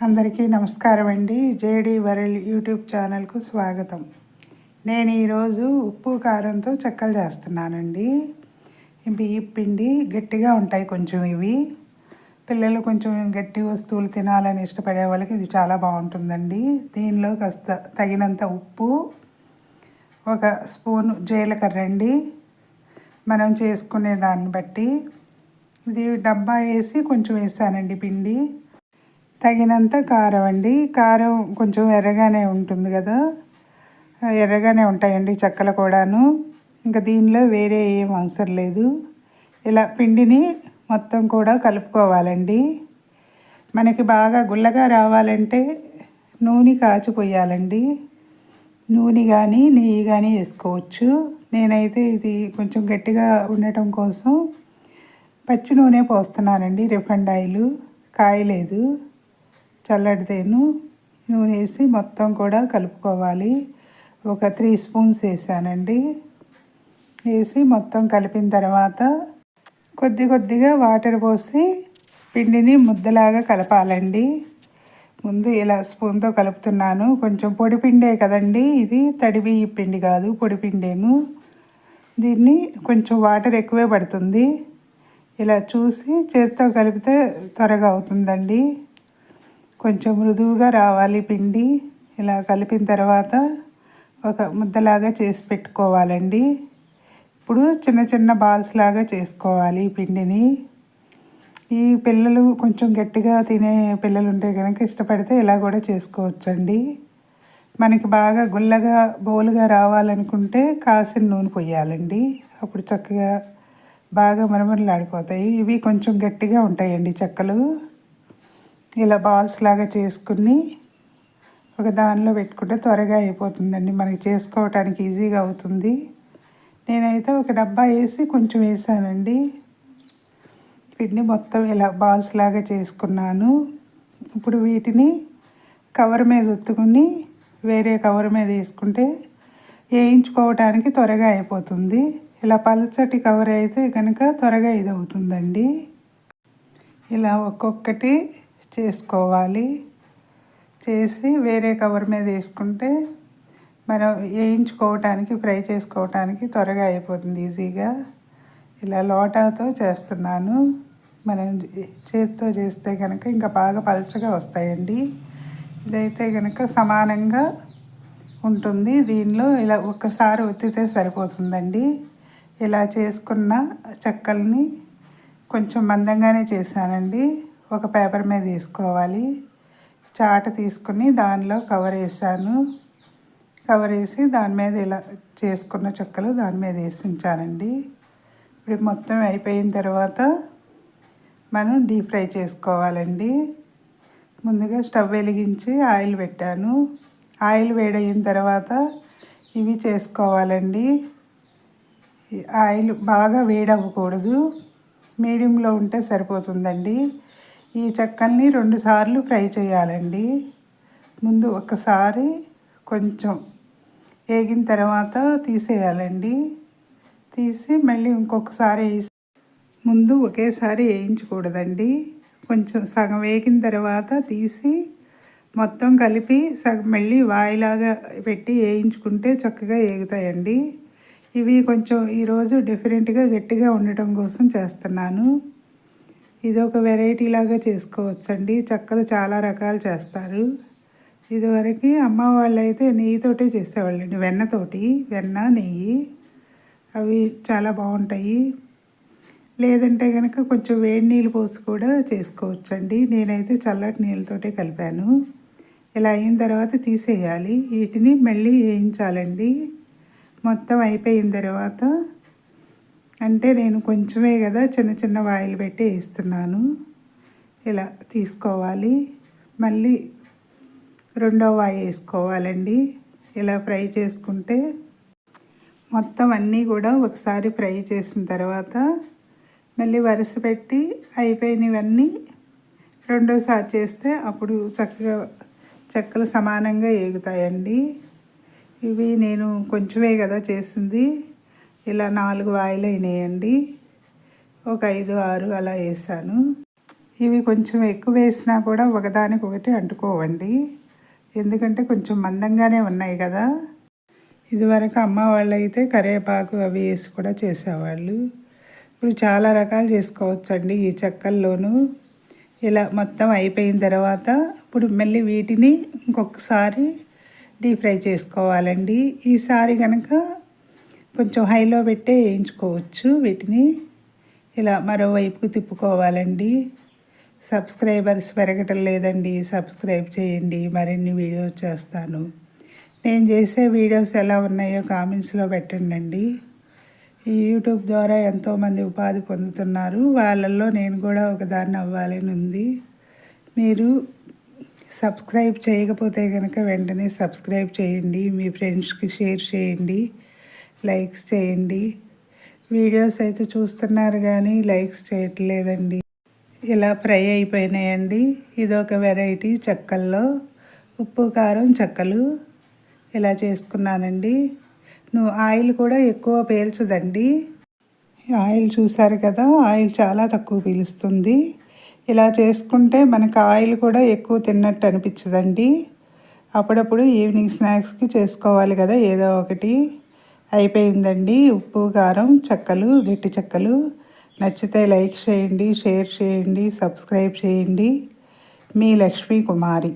అందరికీ నమస్కారం అండి. జేడి వరల్డ్ యూట్యూబ్ ఛానల్కు స్వాగతం. నేను ఈరోజు ఉప్పు కారంతో చెక్కలు చేస్తున్నానండి. బియ్య పిండి గట్టిగా ఉంటాయి కొంచెం ఇవి. పిల్లలు కొంచెం గట్టి వస్తువులు తినాలని ఇష్టపడే వాళ్ళకి ఇది చాలా బాగుంటుందండి. దీనిలో కాస్త తగినంత ఉప్పు ఒక స్పూన్ జీలకర్ర అండి. మనం చేసుకునే దాన్ని బట్టి ఇది డబ్బా వేసి కొంచెం వేసానండి పిండి. తగినంత కారం అండి. కారం కొంచెం ఎర్రగానే ఉంటుంది కదా. ఎర్రగానే ఉంటాయండి చెక్కలు కూడాను. ఇంకా దీనిలో వేరే ఏం అవసరం లేదు. ఇలా పిండిని మొత్తం కూడా కలుపుకోవాలండి. మనకి బాగా గుల్లగా రావాలంటే నూనె కాచిపోయాలండి. నూనె కానీ నెయ్యి కానీ వేసుకోవచ్చు. నేనైతే ఇది కొంచెం గట్టిగా ఉండటం కోసం పచ్చి నూనె పోస్తున్నానండి. Refined oil కాయలేదు. చల్లడితేను నూనె వేసి మొత్తం కూడా కలుపుకోవాలి. ఒక త్రీ స్పూన్స్ వేసానండి. వేసి మొత్తం కలిపిన తర్వాత కొద్ది కొద్దిగా వాటర్ పోసి పిండిని ముద్దలాగా కలపాలండి. ముందు ఇలా స్పూన్తో కలుపుతున్నాను. కొంచెం పొడి పిండే కదండి ఇది. తడివి పిండి కాదు పొడి పిండేను. దీన్ని కొంచెం వాటర్ ఎక్కువే పడుతుంది. ఇలా చూసి చేతితో కలిపితే త్వరగా అవుతుందండి. కొంచెం మృదువుగా రావాలి పిండి. ఇలా కలిపిన తర్వాత ఒక ముద్దలాగా చేసి పెట్టుకోవాలండి. ఇప్పుడు చిన్న చిన్న బాల్స్ లాగా చేసుకోవాలి పిండిని. ఈ పిల్లలు కొంచెం గట్టిగా తినే పిల్లలు ఉంటే కనుక ఇష్టపడితే ఇలా కూడా చేసుకోవచ్చండి. మనకి బాగా గుల్లగా బౌలుగా రావాలనుకుంటే కాసిన నూనె పొయ్యాలండి అప్పుడు చక్కగా బాగా మరమరలాడిపోతాయి. ఇవి కొంచెం గట్టిగా ఉంటాయండి చెక్కలు. ఇలా బాల్స్ లాగా చేసుకుని ఒక దానిలో పెట్టుకుంటే త్వరగా అయిపోతుందండి. మనకి చేసుకోవటానికి ఈజీగా అవుతుంది. నేనైతే ఒక డబ్బా వేసి కొంచెం వేసానండి. వీటిని మొత్తం ఇలా బాల్స్ లాగా చేసుకున్నాను. ఇప్పుడు వీటిని కవర్ మీద ఒత్తుకుని వేరే కవర్ మీద వేసుకుంటే వేయించుకోవటానికి త్వరగా అయిపోతుంది. ఇలా పలచటి కవర్ అయితే కనుక త్వరగా ఇది అవుతుందండి ఇలా ఒక్కొక్కటి చేసుకోవాలి. చేసి వేరే కవర్ మీద వేసుకుంటే మనం వేయించుకోవటానికి ఫ్రై చేసుకోవటానికి త్వరగా అయిపోతుంది ఈజీగా. ఇలా లోటాతో చేస్తున్నాను. మనం చేతితో చేస్తే కనుక ఇంకా బాగా పలచగా వస్తాయండి. ఇదైతే కనుక సమానంగా ఉంటుంది. దీనిలో ఇలా ఒక్కసారి ఒత్తితే సరిపోతుందండి. ఇలా చేసుకున్న చెక్కల్ని కొంచెం మందంగానే చేశానండి. ఒక పేపర్ మీద తీసుకోవాలి. చాట తీసుకుని దానిలో కవర్ వేసాను. కవర్ వేసి దాని మీద ఇలా చేసుకున్న చుక్కలు దాని మీద వేసి ఉంచానండి ఇప్పుడు మొత్తం అయిపోయిన తర్వాత మనం డీప్ ఫ్రై చేసుకోవాలండి. ముందుగా స్టవ్ వెలిగించి ఆయిల్ పెట్టాను. ఆయిల్ వేడయిన తర్వాత ఇవి చేసుకోవాలండి. ఆయిల్ బాగా వేడవ్వకూడదు. మీడియంలో ఉంటే సరిపోతుందండి. ఈ చెక్కల్ని రెండుసార్లు ఫ్రై చేయాలండి. ముందు ఒకసారి కొంచెం వేగిన తర్వాత తీసేయాలండి. తీసి మళ్ళీ ఇంకొకసారి వేసి ముందు ఒకేసారి వేయించకూడదండి. కొంచెం సగం వేగిన తర్వాత తీసి మొత్తం కలిపి సగం మళ్ళీ వాయిలాగా పెట్టి వేయించుకుంటే చక్కగా వేగుతాయండి ఇవి కొంచెం ఈరోజు డిఫరెంట్గా గట్టిగా ఉండటం కోసం చేస్తున్నాను. ఇది ఒక వెరైటీ లాగా చేసుకోవచ్చండి. చక్కలు చాలా రకాలు చేస్తారు. ఇదివరకు అమ్మ వాళ్ళు అయితే నెయ్యితోటే చేసేవాళ్ళండి. వెన్నతోటి వెన్న నెయ్యి. అవి చాలా బాగుంటాయి. లేదంటే కనుక కొంచెం వేడి నీళ్ళు పోసి కూడా చేసుకోవచ్చండి. నేనైతే చల్లటి నీళ్ళతోటే కలిపాను. ఇలా అయిన తర్వాత తీసేయాలి. వీటిని మళ్ళీ వేయించాలండి. మొత్తం అయిపోయిన తర్వాత అంటే నేను కొంచెమే కదా చిన్న చిన్న వాయిల్ పెట్టి వేస్తున్నాను ఇలా తీసుకోవాలి. మళ్ళీ రెండో వాయి వేసుకోవాలండి. ఇలా ఫ్రై చేసుకుంటే మొత్తం అన్నీ కూడా ఒకసారి ఫ్రై చేసిన తర్వాత మళ్ళీ వరుస పెట్టి అయిపోయినవన్నీ రెండోసారి చేస్తే అప్పుడు చక్కగా చెక్కలు సమానంగా ఏగుతాయండి. ఇవి నేను కొంచెమే కదా చేసింది. ఇలా నాలుగు వాయిలు అయినాయండి. ఒక ఐదు ఆరు అలా వేసాను. ఇవి కొంచెం ఎక్కువ వేసినా కూడా ఒకదానికొకటి అంటుకోవండి. ఎందుకంటే కొంచెం మందంగానే ఉన్నాయి కదా. ఇదివరకు అమ్మ వాళ్ళు అయితే కరివేపాకు అవి వేసి కూడా చేసేవాళ్ళు. ఇప్పుడు చాలా రకాలు చేసుకోవచ్చండి ఈ చెక్కల్లోనూ. ఇలా మొత్తం అయిపోయిన తర్వాత ఇప్పుడు మళ్ళీ వీటిని ఇంకొకసారి డీప్ ఫ్రై చేసుకోవాలండి. ఈసారి కనుక కొంచెం హైలో పెట్టే వేయించుకోవచ్చు వీటిని. ఇలా మరోవైపుకు తిప్పుకోవాలండి. సబ్స్క్రైబర్స్ పెరగటం లేదండి. సబ్స్క్రైబ్ చేయండి. మరిన్ని వీడియోస్ చేస్తాను. నేను చేసే వీడియోస్ ఎలా ఉన్నాయో కామెంట్స్లో పెట్టండి ఈ యూట్యూబ్ ద్వారా ఎంతోమంది ఉపాధి పొందుతున్నారు. వాళ్ళల్లో నేను కూడా ఒకదాన్ని అవ్వాలని ఉంది. మీరు సబ్స్క్రైబ్ చేయకపోతే కనుక వెంటనే సబ్స్క్రైబ్ చేయండి. మీ ఫ్రెండ్స్కి షేర్ చేయండి. లైక్స్ చేయండి. వీడియోస్ అయితే చూస్తున్నారు కానీ లైక్స్ చేయట్లేదండి. ఇలా ఫ్రై అయిపోయినాయండి. ఇదొక వెరైటీ చెక్కల్లో ఉప్పు కారం చెక్కలు ఇలా చేసుకున్నానండి. నువ్వు ఆయిల్ కూడా ఎక్కువ పీల్చదండి. ఆయిల్ చూసారు కదా ఆయిల్ చాలా తక్కువ పీలుస్తుంది. ఇలా చేసుకుంటే మనకు ఆయిల్ కూడా ఎక్కువ తిన్నట్టు అనిపించదండి. అప్పుడప్పుడు ఈవినింగ్ స్నాక్స్కి చేసుకోవాలి కదా ఏదో ఒకటి. అయిపోయిందండి. ఉప్పు కారం చెక్కలు గట్టి చెక్కలు. నచ్చితే లైక్ చేయండి షేర్ చేయండి సబ్స్క్రైబ్ చేయండి. మీ లక్ష్మీ కుమారి.